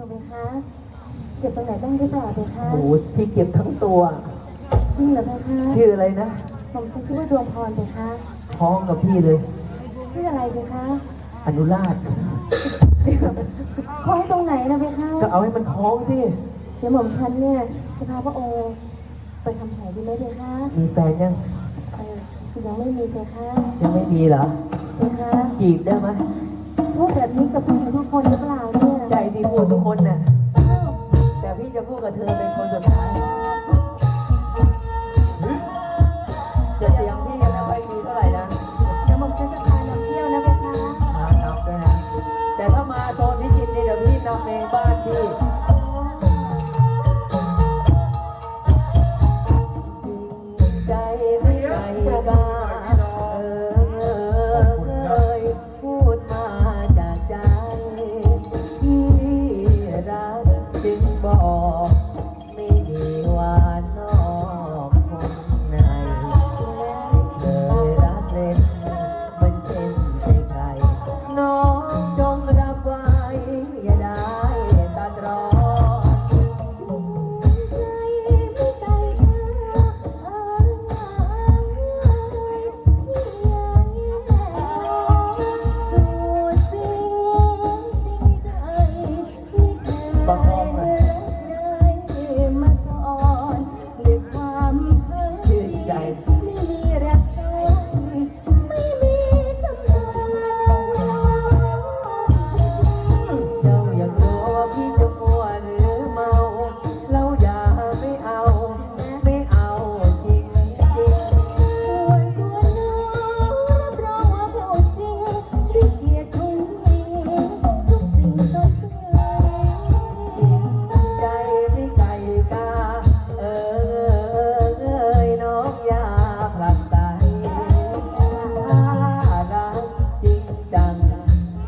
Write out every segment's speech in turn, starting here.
หรอไหมคะ เจ็บตรงไหนบ้างหรือเปล่าไหมคะ โอ้โหพี่เจ็บทั้งตัว จริงเหรอไหมคะชื่ออะไรนะ ผมฉันชื่อว่าดวงพรไหมคะ ท้องกับพี่เลย ชื่ออะไรไหมคะอนุราชคล้องตรงไหนนะไหมคะ ก็เอาให้มันท้องสิเดี๋ยวหม่อมฉันเนี่ยจะพาพระองค์ไปทำแผลดีไหมเพคะมีแฟนยัง เออยังไม่มีเพคะยังไม่มีเหรอ เพคะจีบได้ไหมพูดแบบนี้กับแฟนทุกคนหรือเปล่าเนี่ยใจ พี่พูดทุกคนน่ะอ้าวแต่พี่จะพูดกับเธอเป็นคนสุดท้ายแต่เสียงพี่ยังไม่ค่อยมีเท่าไหร่นะเดี๋ยวหม่อมฉันจะพานำเที่ยวนะเพคะหานำด้วยนะ แต่ถ้ามาโซนพิจิตรนี่เดี๋ยวพี่นำเองบ้าน อ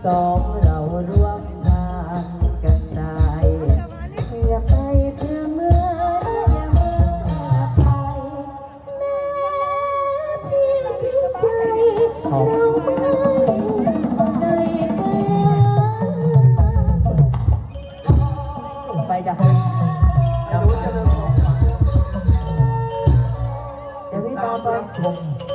สองเราร่วมทางกันได้อย่าไปเพื่อเมื่ออย่าเมื่อไปแม้พี่จริงใจเราไม่ไกลเกินไปจ้ะจะรู้จะรู้เดี๋ยวพี่ตามไป